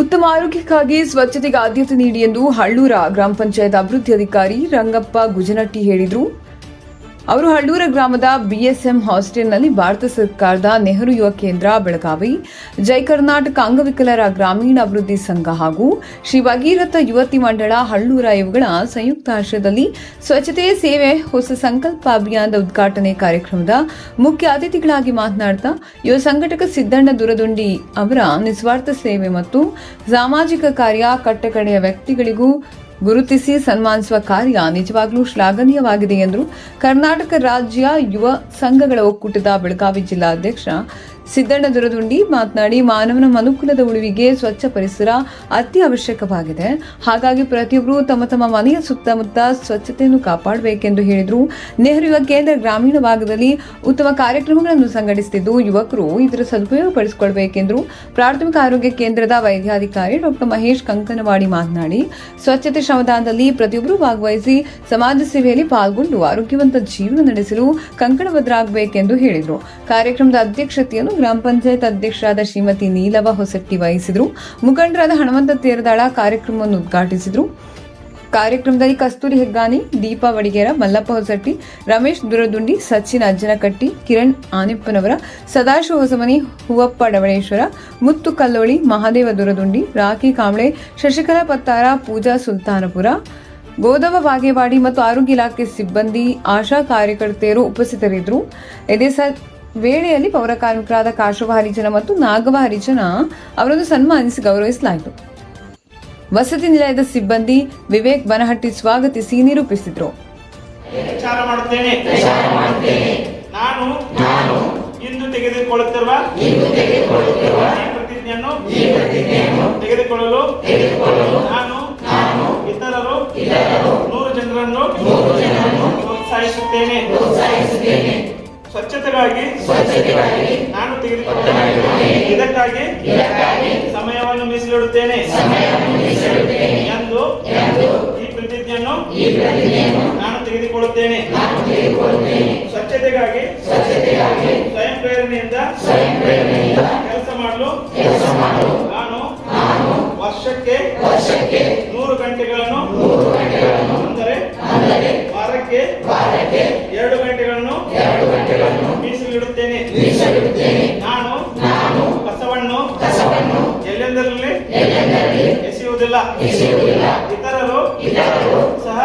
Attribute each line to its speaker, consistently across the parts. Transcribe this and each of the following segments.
Speaker 1: ಉತ್ತಮ ಆರೋಗ್ಯಕ್ಕಾಗಿ ಸ್ವಚ್ಛತೆಗೆ ಆದ್ಯತೆ ನೀಡಿ ಎಂದು ಹಳ್ಳೂರ ಗ್ರಾಮ ಪಂಚಾಯತ್ ಅಭಿವೃದ್ಧಿ ಅಧಿಕಾರಿ ರಂಗಪ್ಪ ಗುಜನಟ್ಟಿ ಹೇಳಿದರು. ಅವರು ಹಳ್ಳೂರ ಗ್ರಾಮದ ಬಿಎಸ್ಎಂ ಹಾಸ್ಟೆಲ್ನಲ್ಲಿ ಭಾರತ ಸರ್ಕಾರದ ನೆಹರು ಯುವ ಕೇಂದ್ರ, ಬೆಳಗಾವಿ, ಜೈ ಕರ್ನಾಟಕ ಅಂಗವಿಕಲರ ಗ್ರಾಮೀಣ ಅಭಿವೃದ್ಧಿ ಸಂಘ ಹಾಗೂ ಶ್ರೀ ಭಗೀರಥ ಯುವತಿ ಮಂಡಳ ಹಳ್ಳೂರ ಇವುಗಳ ಸಂಯುಕ್ತ ಆಶ್ರಯದಲ್ಲಿ ಸ್ವಚ್ಛತೆ ಸೇವೆ ಹೊಸ ಸಂಕಲ್ಪ ಅಭಿಯಾನದ ಉದ್ಘಾಟನೆ ಕಾರ್ಯಕ್ರಮದ ಮುಖ್ಯ ಅತಿಥಿಗಳಾಗಿ ಮಾತನಾಡುತ್ತಾ ಯುವ ಸಂಘಟಕ ಸಿದ್ದಣ್ಣ ದುರದುಂಡಿ ಅವರ ನಿಸ್ವಾರ್ಥ ಸೇವೆ ಮತ್ತು ಸಾಮಾಜಿಕ ಕಾರ್ಯ, ಕಟ್ಟಕಡೆಯ ವ್ಯಕ್ತಿಗಳಿಗೂ ಗುರುತಿಸಿ ಸನ್ಮಾನಿಸುವ ಕಾರ್ಯ ನಿಜವಾಗ್ಲೂ ಶ್ಲಾಘನೀಯವಾಗಿದೆ ಎಂದರು. ಕರ್ನಾಟಕ ರಾಜ್ಯ ಯುವ ಸಂಘಗಳ ಒಕ್ಕೂಟದ ಬೆಳಗಾವಿ ಜಿಲ್ಲಾಧ್ಯಕ್ಷ ಸಿದ್ದಣ್ಣ ದುರದುಂಡಿ ಮಾತನಾಡಿ ಮಾನವನ ಮನುಕುಲದ ಉಳಿವಿಗೆ ಸ್ವಚ್ಛ ಪರಿಸರ ಅತಿ ಅವಶ್ಯಕವಾಗಿದೆ ಹಾಗಾಗಿ ಪ್ರತಿಯೊಬ್ಬರು ತಮ್ಮ ತಮ್ಮ ಮನೆಯ ಸುತ್ತಮುತ್ತ ಸ್ವಚ್ಛತೆಯನ್ನು ಕಾಪಾಡಬೇಕೆಂದು ಹೇಳಿದರು. ನೆಹರು ಯುವ ಕೇಂದ್ರ ಗ್ರಾಮೀಣ ಭಾಗದಲ್ಲಿ ಉತ್ತಮ ಕಾರ್ಯಕ್ರಮಗಳನ್ನು ಸಂಘಟಿಸುತ್ತಿದ್ದು ಯುವಕರು ಇದರ ಸದುಪಯೋಗ ಪಡಿಸಿಕೊಳ್ಳಬೇಕೆಂದರು ಪ್ರಾಥಮಿಕ ಆರೋಗ್ಯ ಕೇಂದ್ರದ ವೈದ್ಯಾಧಿಕಾರಿ ಡಾಕ್ಟರ್ ಮಹೇಶ್ ಕಂಕನವಾಡಿ ಮಾತನಾಡಿ, ಸ್ವಚ್ಛತೆ ಶ್ರಮದಾನದಲ್ಲಿ ಪ್ರತಿಯೊಬ್ಬರು ಭಾಗವಹಿಸಿ ಸಮಾಜ ಸೇವೆಯಲ್ಲಿ ಪಾಲ್ಗೊಂಡು ಆರೋಗ್ಯವಂತ ಜೀವನ ನಡೆಸಲು ಕಂಕಣಬದ್ಧರಾಗಬೇಕೆಂದು ಹೇಳಿದರು. ಕಾರ್ಯಕ್ರಮದ ಅಧ್ಯಕ್ಷತೆಯನ್ನು ಗ್ರಾಮ ಪಂಚಾಯತ್ ಅಧ್ಯಕ್ಷರಾದ ಶ್ರೀಮತಿ ನೀಲವ ಹೊಸಟ್ಟಿ ವಹಿಸಿದರು. ಮುಖಂಡರಾದ ಹನುಮಂತ ತೇರದಾಳ ಕಾರ್ಯಕ್ರಮವನ್ನು ಉದ್ಘಾಟಿಸಿದರು. ಕಾರ್ಯಕ್ರಮದಲ್ಲಿ ಕಸ್ತೂರಿ ಹೆಗ್ಗಾನಿ, ದೀಪಾ ವಡಿಗೇರ, ಮಲ್ಲಪ್ಪ ಹೊಸಟ್ಟಿ, ರಮೇಶ್ ದುರದುಂಡಿ, ಸಚಿನ್ ಅಜ್ಜನಕಟ್ಟಿ, ಕಿರಣ್ ಆನೆಪ್ಪನವರ, ಸದಾಶಿವ ಹೊಸಮನಿ, ಹೂವಪ್ಪ ಡವಳೇಶ್ವರ ಮುತ್ತು ಕಲ್ಲೋಳಿ, ಮಹಾದೇವ ದುರದುಂಡಿ, ರಾಖಿ ಕಾಂಬ್ಳೆ ಶಶಿಕಲಾ ಪತ್ತಾರ, ಪೂಜಾ ಸುಲ್ತಾನಪುರ, ಗೋದವ ಬಾಗೇವಾಡಿ ಮತ್ತು ಆರೋಗ್ಯ ಇಲಾಖೆ ಸಿಬ್ಬಂದಿ, ಆಶಾ ಕಾರ್ಯಕರ್ತೆಯರು ಉಪಸ್ಥಿತರಿದ್ದರು. ಸ ವೇಳೆಯಲ್ಲಿ ಪೌರ ಕಾರ್ಮಿಕರಾದ ಕಾಶವ ಹರಿಜನ ಮತ್ತು ನಾಗವ ಹರಿಜನ ಅವರನ್ನು ಸನ್ಮಾನಿಸಿ ಗೌರವಿಸಲಾಯಿತು. ವಸತಿ ನಿಲಯದ ಸಿಬ್ಬಂದಿ ವಿವೇಕ್ ಬನಹಟ್ಟಿ ಸ್ವಾಗತಿಸಿ ನಿರೂಪಿಸಿದರು.
Speaker 2: ವಿಚಾರ ಮಾಡುತ್ತೇನೆ. ನಾನು ನಾನು ಇಂದು ತೆಗೆದುಕೊಳ್ಳುತ್ತಿರುವ ಈ ಪ್ರತಿಜ್ಞೆಯನ್ನು ತೆಗೆದುಕೊಳ್ಳಲು ನಾನು ಇತರರು ನೂರು ಜನರನ್ನು ಪ್ರೋತ್ಸಾಹಿಸುತ್ತೇನೆ. ಸ್ವಚ್ಛತೆಗಾಗಿ ನಾನು ತೆಗೆದುಕೊಳ್ಳುತ್ತೇನೆ. ಇದಕ್ಕಾಗಿ ಸಮಯವನ್ನು ಮೀಸಲಿಡುತ್ತೇನೆ. ಎಂದು ಈ ಪ್ರತಿಜ್ಞೆಯನ್ನು ನಾನು ತೆಗೆದುಕೊಳ್ಳುತ್ತೇನೆ. ಸ್ವಚ್ಛತೆಗಾಗಿ ಸ್ವಯಂ ಪ್ರೇರಣೆಯಿಂದ ಎಸೆಯುವುದಿಲ್ಲ ಇತರರು ಸಹ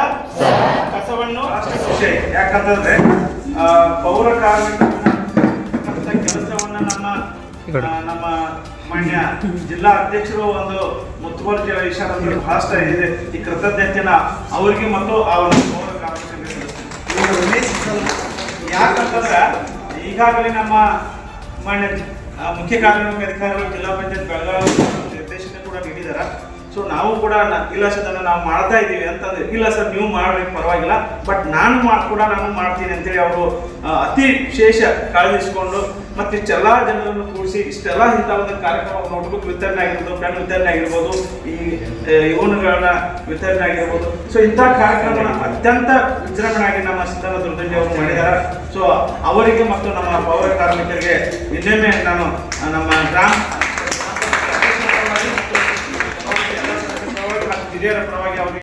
Speaker 2: ಕಸವನ್ನು
Speaker 3: ಯಾಕಂತಂದ್ರೆ ಪೌರ ಕಾರ್ಮಿಕರ ಕೆಲಸವನ್ನ ನಮ್ಮ ನಮ್ಮ ಮಾನ್ಯ ಜಿಲ್ಲಾ ಅಧ್ಯಕ್ಷರು ಒಂದು ಮುತುವರ್ಜಿ ವಹಿಸ್ಯಾರಂದ್ರೆ ಭಾಷ ಇದೆ. ಈ ಕೃತಜ್ಞತೆನ ಅವರಿಗೆ ಮತ್ತು ಆ ಒಂದು ಪೌರ ಕಾರ್ಮಿಕರಿಗೆ ಯಾಕಂತಂದ್ರೆ ಈಗಾಗಲೇ ನಮ್ಮ ಮಾನ್ಯ ಮುಖ್ಯ ಕಾರ್ಯನಿರ್ವಾಹಕ ಅಧಿಕಾರಿಗಳು ಜಿಲ್ಲಾ ಪಂಚಾಯತ್ ಬೆಳಗಾವಿ ನಿರ್ದೇಶನ ಕೂಡ ನೀಡಿದಾರ ಸೊ ನಾವು ಕೂಡ ಇಲ್ಲ ಸರ್, ಅದನ್ನು ನಾವು ಮಾಡ್ತಾ ಇದ್ದೀವಿ ಅಂತಂದ್ರೆ, ಇಲ್ಲ ಸರ್, ನೀವು ಮಾಡ್ರಿ ಪರವಾಗಿಲ್ಲ. ಬಟ್ ನಾನು ಕೂಡ ನಾನು ಮಾಡ್ತೀನಿ ಅಂತೇಳಿ ಅವರು ಅತಿ ವಿಶೇಷ ಕಾಳಜಿಸ್ಕೊಂಡು ಮತ್ತೆ ಇಷ್ಟೆಲ್ಲ ಜನರನ್ನು ಕೂಡಿಸಿ ಇಷ್ಟೆಲ್ಲ ಇಂಥ ಒಂದು ಕಾರ್ಯಕ್ರಮ ನೋಟ್ಬುಕ್ ವಿತರಣೆ ಆಗಿರ್ಬೋದು ಪೆನ್ ವಿತರಣೆ ಆಗಿರ್ಬೋದು, ಈ ಯೋನುಗಳನ್ನ ವಿತರಣೆ ಆಗಿರ್ಬೋದು. ಸೊ ಇಂಥ ಕಾರ್ಯಕ್ರಮ ಅತ್ಯಂತ ವಿಜೃಂಭಣೆಯಾಗಿ ನಮ್ಮ ದುರ್ದಂಡಿ ಅವರು ಮಾಡಿದ್ದಾರೆ. ಸೊ ಅವರಿಗೆ ಮತ್ತು ನಮ್ಮ ಪೌರ ಕಾರ್ಮಿಕರಿಗೆ ಇನ್ನೊಮ್ಮೆ ನಾನು ನಮ್ಮ ಗ್ರಾಮ ಹಿರಿಯರ ಪರವಾಗಿ ಅವರಿಗೆ